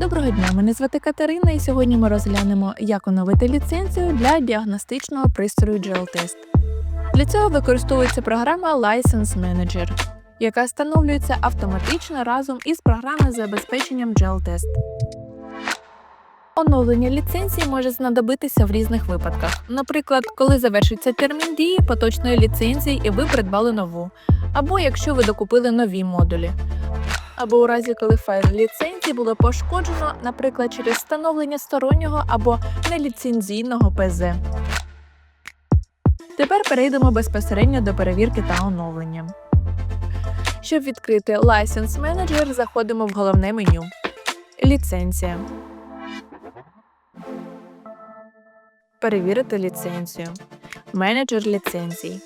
Доброго дня, мене звати Катерина, і сьогодні ми розглянемо, як оновити ліцензію для діагностичного пристрою GL-Test. Для цього використовується програма License Manager, яка встановлюється автоматично разом із програмою з забезпеченням GL-Test. Оновлення ліцензії може знадобитися в різних випадках. Наприклад, коли завершиться термін дії поточної ліцензії і ви придбали нову, або якщо ви докупили нові модулі або у разі, коли файл ліцензії було пошкоджено, наприклад, через встановлення стороннього або неліцензійного ПЗ. Тепер перейдемо безпосередньо до перевірки та оновлення. Щоб відкрити License Manager, заходимо в головне меню. Ліцензія. Перевірити ліцензію. Менеджер ліцензій.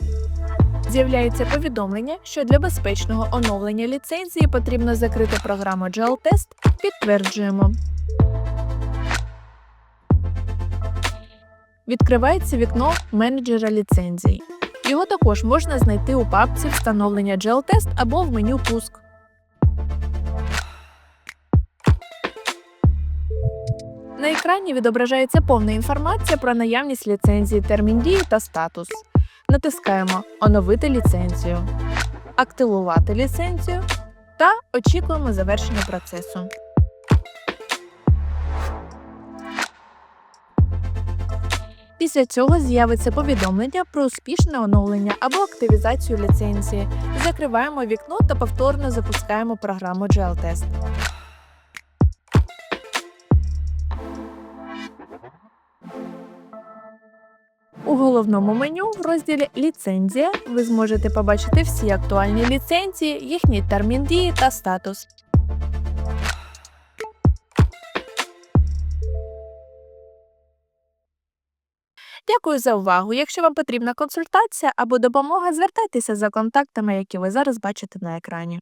З'являється повідомлення, що для безпечного оновлення ліцензії потрібно закрити програму GL-Test. Підтверджуємо. Відкривається вікно менеджера ліцензій. Його також можна знайти у папці встановлення GL-Test або в меню Пуск. На екрані відображається повна інформація про наявність ліцензії, термін дії та статус. Натискаємо Оновити ліцензію, Активувати ліцензію та очікуємо завершення процесу. Після цього з'явиться повідомлення про успішне оновлення або активізацію ліцензії. Закриваємо вікно та повторно запускаємо програму GL-Test. У головному меню в розділі Ліцензія ви зможете побачити всі актуальні ліцензії, їхній термін дії та статус. Дякую за увагу. Якщо вам потрібна консультація або допомога, звертайтеся за контактами, які ви зараз бачите на екрані.